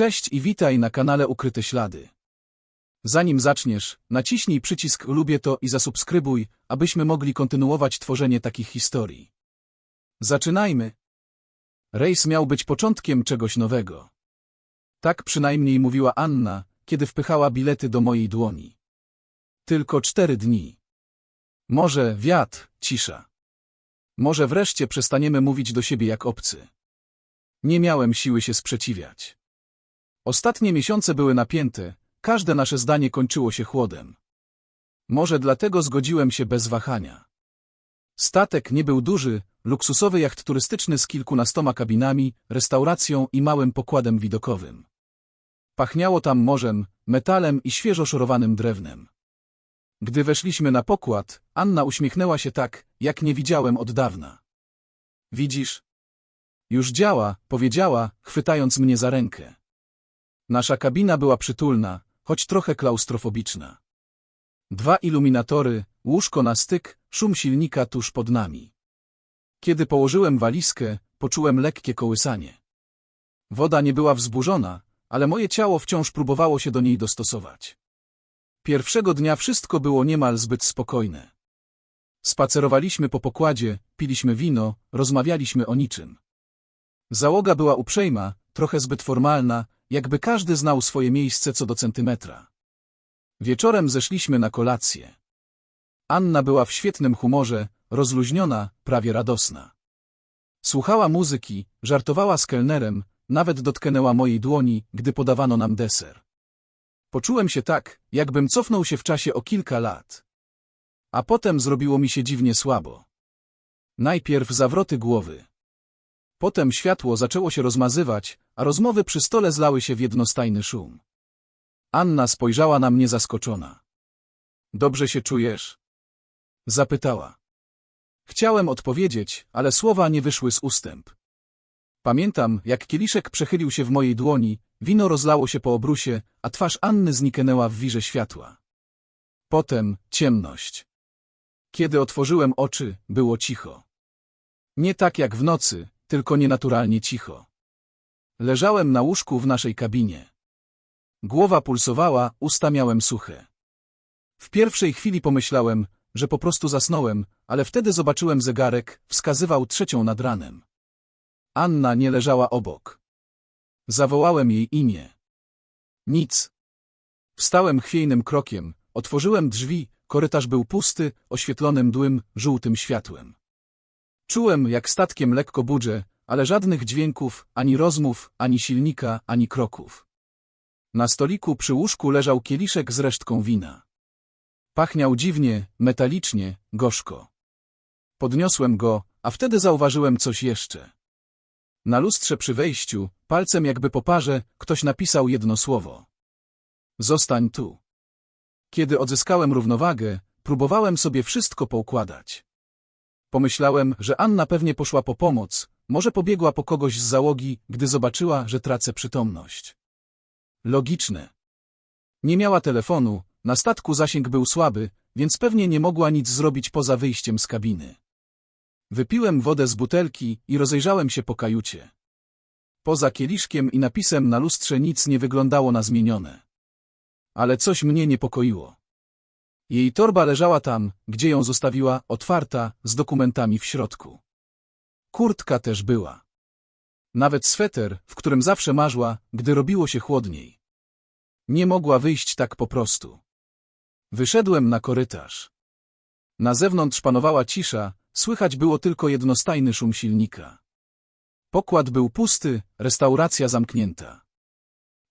Cześć i witaj na kanale Ukryte Ślady. Zanim zaczniesz, naciśnij przycisk lubię to i zasubskrybuj, abyśmy mogli kontynuować tworzenie takich historii. Zaczynajmy. Rejs miał być początkiem czegoś nowego. Tak przynajmniej mówiła Anna, kiedy wpychała bilety do mojej dłoni. Tylko cztery dni. Może wiatr, cisza. Może wreszcie przestaniemy mówić do siebie jak obcy. Nie miałem siły się sprzeciwiać. Ostatnie miesiące były napięte, każde nasze zdanie kończyło się chłodem. Może dlatego zgodziłem się bez wahania. Statek nie był duży, luksusowy jacht turystyczny z kilkunastoma kabinami, restauracją i małym pokładem widokowym. Pachniało tam morzem, metalem i świeżo szorowanym drewnem. Gdy weszliśmy na pokład, Anna uśmiechnęła się tak, jak nie widziałem od dawna. Widzisz? Już działa, powiedziała, chwytając mnie za rękę. Nasza kabina była przytulna, choć trochę klaustrofobiczna. Dwa iluminatory, łóżko na styk, szum silnika tuż pod nami. Kiedy położyłem walizkę, poczułem lekkie kołysanie. Woda nie była wzburzona, ale moje ciało wciąż próbowało się do niej dostosować. Pierwszego dnia wszystko było niemal zbyt spokojne. Spacerowaliśmy po pokładzie, piliśmy wino, rozmawialiśmy o niczym. Załoga była uprzejma, trochę zbyt formalna, jakby każdy znał swoje miejsce co do centymetra. Wieczorem zeszliśmy na kolację. Anna była w świetnym humorze, rozluźniona, prawie radosna. Słuchała muzyki, żartowała z kelnerem, nawet dotknęła mojej dłoni, gdy podawano nam deser. Poczułem się tak, jakbym cofnął się w czasie o kilka lat. A potem zrobiło mi się dziwnie słabo. Najpierw zawroty głowy. Potem światło zaczęło się rozmazywać, a rozmowy przy stole zlały się w jednostajny szum. Anna spojrzała na mnie zaskoczona. Dobrze się czujesz? Zapytała. Chciałem odpowiedzieć, ale słowa nie wyszły z ustęp. Pamiętam, jak kieliszek przechylił się w mojej dłoni, wino rozlało się po obrusie, a twarz Anny zniknęła w wirze światła. Potem ciemność. Kiedy otworzyłem oczy, było cicho. Nie tak jak w nocy, tylko nienaturalnie cicho. Leżałem na łóżku w naszej kabinie. Głowa pulsowała, usta miałem suche. W pierwszej chwili pomyślałem, że po prostu zasnąłem, ale wtedy zobaczyłem zegarek, wskazywał trzecią nad ranem. Anna nie leżała obok. Zawołałem jej imię. Nic. Wstałem chwiejnym krokiem, otworzyłem drzwi, korytarz był pusty, oświetlony mdłym, żółtym światłem. Czułem, jak statkiem lekko budzę, ale żadnych dźwięków, ani rozmów, ani silnika, ani kroków. Na stoliku przy łóżku leżał kieliszek z resztką wina. Pachniał dziwnie, metalicznie, gorzko. Podniosłem go, a wtedy zauważyłem coś jeszcze. Na lustrze przy wejściu, palcem jakby po parze, ktoś napisał jedno słowo. Zostań tu. Kiedy odzyskałem równowagę, próbowałem sobie wszystko poukładać. Pomyślałem, że Anna pewnie poszła po pomoc, może pobiegła po kogoś z załogi, gdy zobaczyła, że tracę przytomność. Logiczne. Nie miała telefonu, na statku zasięg był słaby, więc pewnie nie mogła nic zrobić poza wyjściem z kabiny. Wypiłem wodę z butelki i rozejrzałem się po kajucie. Poza kieliszkiem i napisem na lustrze nic nie wyglądało na zmienione. Ale coś mnie niepokoiło. Jej torba leżała tam, gdzie ją zostawiła, otwarta, z dokumentami w środku. Kurtka też była. Nawet sweter, w którym zawsze marzyła, gdy robiło się chłodniej. Nie mogła wyjść tak po prostu. Wyszedłem na korytarz. Na zewnątrz panowała cisza, słychać było tylko jednostajny szum silnika. Pokład był pusty, restauracja zamknięta.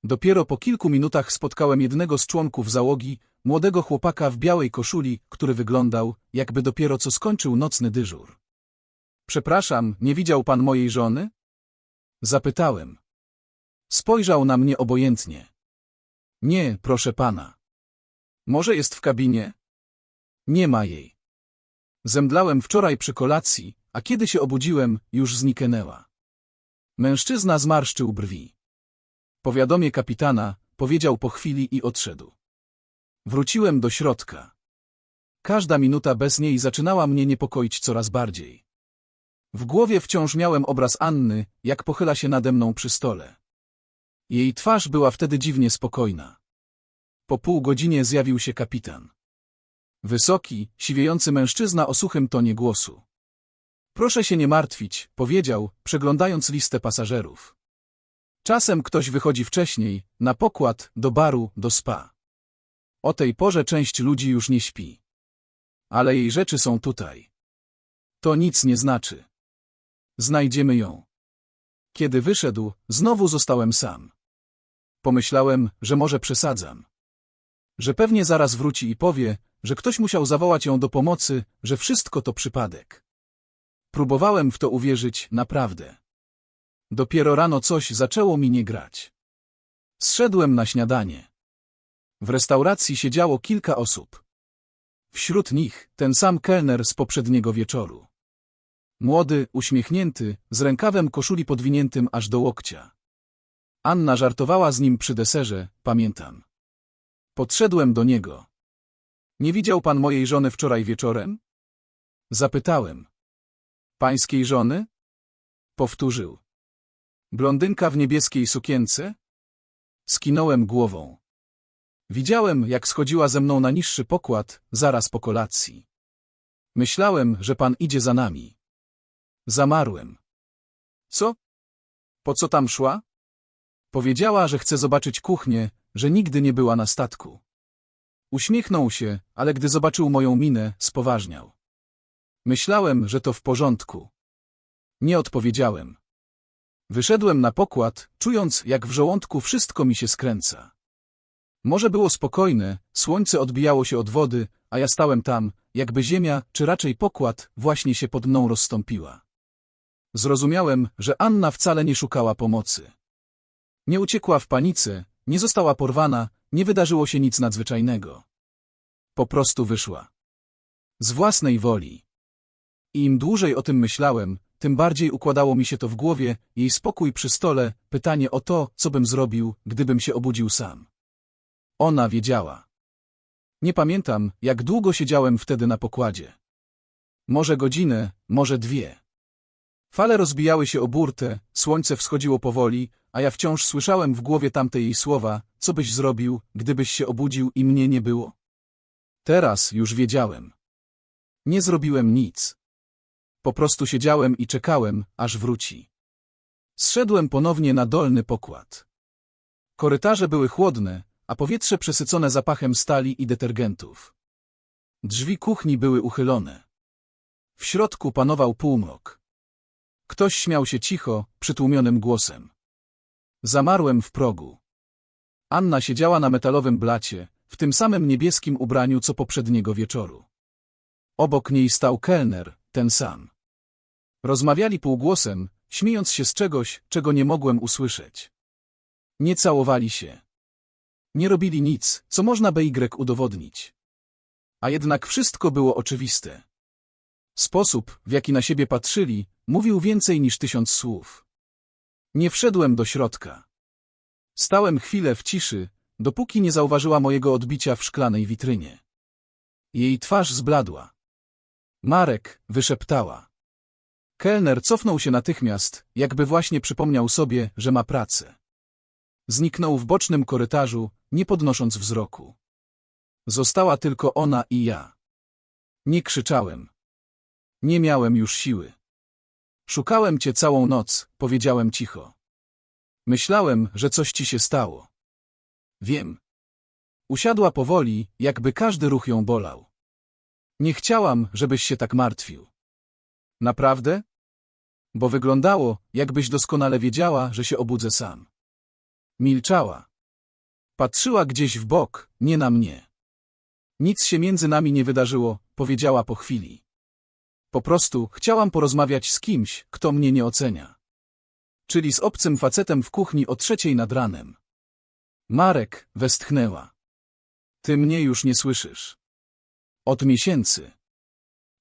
Dopiero po kilku minutach spotkałem jednego z członków załogi, młodego chłopaka w białej koszuli, który wyglądał, jakby dopiero co skończył nocny dyżur. Przepraszam, nie widział pan mojej żony? Zapytałem. Spojrzał na mnie obojętnie. Nie, proszę pana. Może jest w kabinie? Nie ma jej. Zemdlałem wczoraj przy kolacji, a kiedy się obudziłem, już zniknęła. Mężczyzna zmarszczył brwi. Powiadomię kapitana, powiedział po chwili i odszedł. Wróciłem do środka. Każda minuta bez niej zaczynała mnie niepokoić coraz bardziej. W głowie wciąż miałem obraz Anny, jak pochyla się nade mną przy stole. Jej twarz była wtedy dziwnie spokojna. Po pół godzinie zjawił się kapitan. Wysoki, siwiejący mężczyzna o suchym tonie głosu. Proszę się nie martwić, powiedział, przeglądając listę pasażerów. Czasem ktoś wychodzi wcześniej, na pokład, do baru, do spa. O tej porze część ludzi już nie śpi. Ale jej rzeczy są tutaj. To nic nie znaczy. Znajdziemy ją. Kiedy wyszedł, znowu zostałem sam. Pomyślałem, że może przesadzam. Że pewnie zaraz wróci i powie, że ktoś musiał zawołać ją do pomocy, że wszystko to przypadek. Próbowałem w to uwierzyć naprawdę. Dopiero rano coś zaczęło mi nie grać. Zszedłem na śniadanie. W restauracji siedziało kilka osób. Wśród nich ten sam kelner z poprzedniego wieczoru. Młody, uśmiechnięty, z rękawem koszuli podwiniętym aż do łokcia. Anna żartowała z nim przy deserze, pamiętam. Podszedłem do niego. Nie widział pan mojej żony wczoraj wieczorem? Zapytałem. Pańskiej żony? Powtórzył. Blondynka w niebieskiej sukience? Skinąłem głową. Widziałem, jak schodziła ze mną na niższy pokład, zaraz po kolacji. Myślałem, że pan idzie za nami. Zamarłem. Co? Po co tam szła? Powiedziała, że chce zobaczyć kuchnię, że nigdy nie była na statku. Uśmiechnął się, ale gdy zobaczył moją minę, spoważniał. Myślałem, że to w porządku. Nie odpowiedziałem. Wyszedłem na pokład, czując, jak w żołądku wszystko mi się skręca. Morze było spokojne, słońce odbijało się od wody, a ja stałem tam, jakby ziemia, czy raczej pokład, właśnie się pod mną rozstąpiła. Zrozumiałem, że Anna wcale nie szukała pomocy. Nie uciekła w panice, nie została porwana, nie wydarzyło się nic nadzwyczajnego. Po prostu wyszła. Z własnej woli. I im dłużej o tym myślałem, tym bardziej układało mi się to w głowie, jej spokój przy stole, pytanie o to, co bym zrobił, gdybym się obudził sam. Ona wiedziała. Nie pamiętam, jak długo siedziałem wtedy na pokładzie. Może godzinę, może dwie. Fale rozbijały się o burtę, słońce wschodziło powoli, a ja wciąż słyszałem w głowie tamte jej słowa, co byś zrobił, gdybyś się obudził i mnie nie było? Teraz już wiedziałem. Nie zrobiłem nic. Po prostu siedziałem i czekałem, aż wróci. Zszedłem ponownie na dolny pokład. Korytarze były chłodne, a powietrze przesycone zapachem stali i detergentów. Drzwi kuchni były uchylone. W środku panował półmrok. Ktoś śmiał się cicho, przytłumionym głosem. Zamarłem w progu. Anna siedziała na metalowym blacie, w tym samym niebieskim ubraniu co poprzedniego wieczoru. Obok niej stał kelner, ten sam. Rozmawiali półgłosem, śmiejąc się z czegoś, czego nie mogłem usłyszeć. Nie całowali się. Nie robili nic, co można by Y udowodnić. A jednak wszystko było oczywiste. Sposób, w jaki na siebie patrzyli, mówił więcej niż tysiąc słów. Nie wszedłem do środka. Stałem chwilę w ciszy, dopóki nie zauważyła mojego odbicia w szklanej witrynie. Jej twarz zbladła. Marek, wyszeptała. Kelner cofnął się natychmiast, jakby właśnie przypomniał sobie, że ma pracę. Zniknął w bocznym korytarzu, nie podnosząc wzroku. Została tylko ona i ja. Nie krzyczałem. Nie miałem już siły. Szukałem cię całą noc, powiedziałem cicho. Myślałem, że coś ci się stało. Wiem. Usiadła powoli, jakby każdy ruch ją bolał. Nie chciałam, żebyś się tak martwił. Naprawdę? Bo wyglądało, jakbyś doskonale wiedziała, że się obudzę sam. Milczała. Patrzyła gdzieś w bok, nie na mnie. Nic się między nami nie wydarzyło, powiedziała po chwili. Po prostu chciałam porozmawiać z kimś, kto mnie nie ocenia. Czyli z obcym facetem w kuchni o trzeciej nad ranem. Marek, westchnęła. Ty mnie już nie słyszysz. Od miesięcy.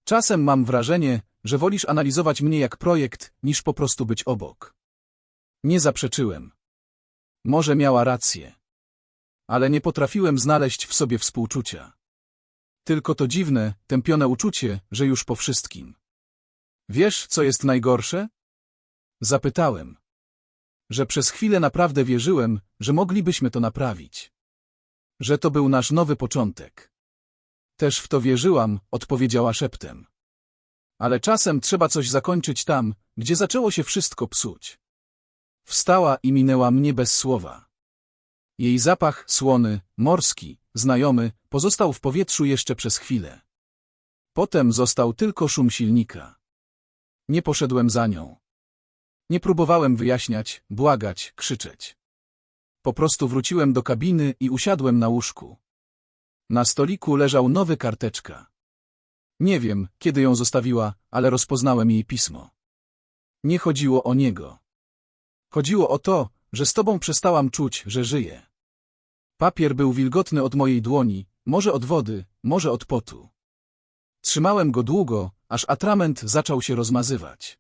Czasem mam wrażenie, że wolisz analizować mnie jak projekt, niż po prostu być obok. Nie zaprzeczyłem. Może miała rację. Ale nie potrafiłem znaleźć w sobie współczucia. Tylko to dziwne, tępione uczucie, że już po wszystkim. Wiesz, co jest najgorsze? Zapytałem. że przez chwilę naprawdę wierzyłem, że moglibyśmy to naprawić. Że to był nasz nowy początek. Też w to wierzyłam, odpowiedziała szeptem. Ale czasem trzeba coś zakończyć tam, gdzie zaczęło się wszystko psuć. Wstała i minęła mnie bez słowa. Jej zapach, słony, morski, znajomy, pozostał w powietrzu jeszcze przez chwilę. Potem został tylko szum silnika. Nie poszedłem za nią. Nie próbowałem wyjaśniać, błagać, krzyczeć. Po prostu wróciłem do kabiny i usiadłem na łóżku. Na stoliku leżał nowy karteczka. Nie wiem, kiedy ją zostawiła, ale rozpoznałem jej pismo. Nie chodziło o niego. Chodziło o to, że z tobą przestałam czuć, że żyję. Papier był wilgotny od mojej dłoni, może od wody, może od potu. Trzymałem go długo, aż atrament zaczął się rozmazywać.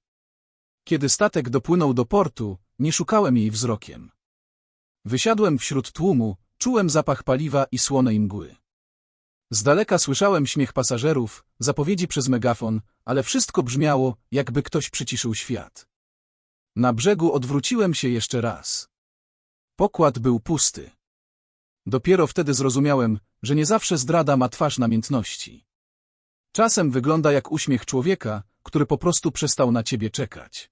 Kiedy statek dopłynął do portu, nie szukałem jej wzrokiem. Wysiadłem wśród tłumu, czułem zapach paliwa i słonej mgły. Z daleka słyszałem śmiech pasażerów, zapowiedzi przez megafon, ale wszystko brzmiało, jakby ktoś przyciszył świat. Na brzegu odwróciłem się jeszcze raz. Pokład był pusty. Dopiero wtedy zrozumiałem, że nie zawsze zdrada ma twarz namiętności. Czasem wygląda jak uśmiech człowieka, który po prostu przestał na ciebie czekać.